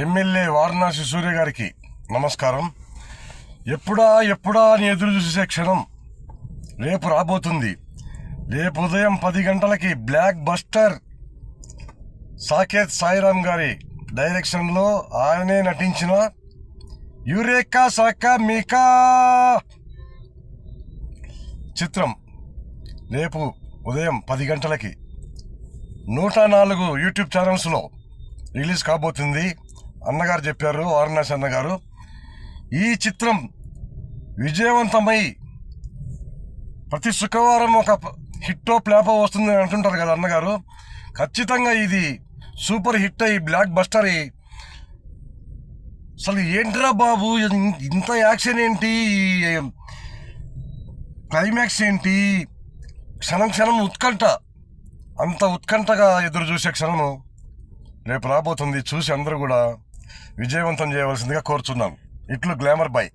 MLA Varanasi సూర్య గారికి నమస్కారం. ఎప్పుడా ఎప్పుడా అని ఎదురు చూసే క్షణం రేపు రాబోతుంది. రేపు ఉదయం పది గంటలకి బ్లాక్ బస్టర్ సాకేత్ సాయిరామ్ గారి డైరెక్షన్లో ఆయనే నటించిన యురేకా సాకా మీకా చిత్రం రేపు ఉదయం పది గంటలకి నూట నాలుగు యూట్యూబ్ ఛానల్స్లో రిలీజ్ కాబోతుంది. అన్నగారు చెప్పారు వారణాసి అన్నగారు. ఈ చిత్రం విజయవంతమై ప్రతి శుక్రవారం ఒక హిట్టో ప్లాపో వస్తుందని అంటుంటారు కదా అన్నగారు. ఖచ్చితంగా ఇది సూపర్ హిట్ అయ్యి బ్లాక్ బస్టర్ అయ్యి అసలు ఏంట్రా బాబు ఇంత యాక్షన్ ఏంటి? క్లైమాక్స్ ఏంటి? క్షణం క్షణం ఉత్కంఠ. అంత ఉత్కంఠగా ఎదురు చూసే క్షణము రేపు రాబోతుంది. చూసి అందరూ కూడా విజయవంతం చేయవలసిందిగా కోరుచున్నాను. ఇట్లు గ్లామర్ బై.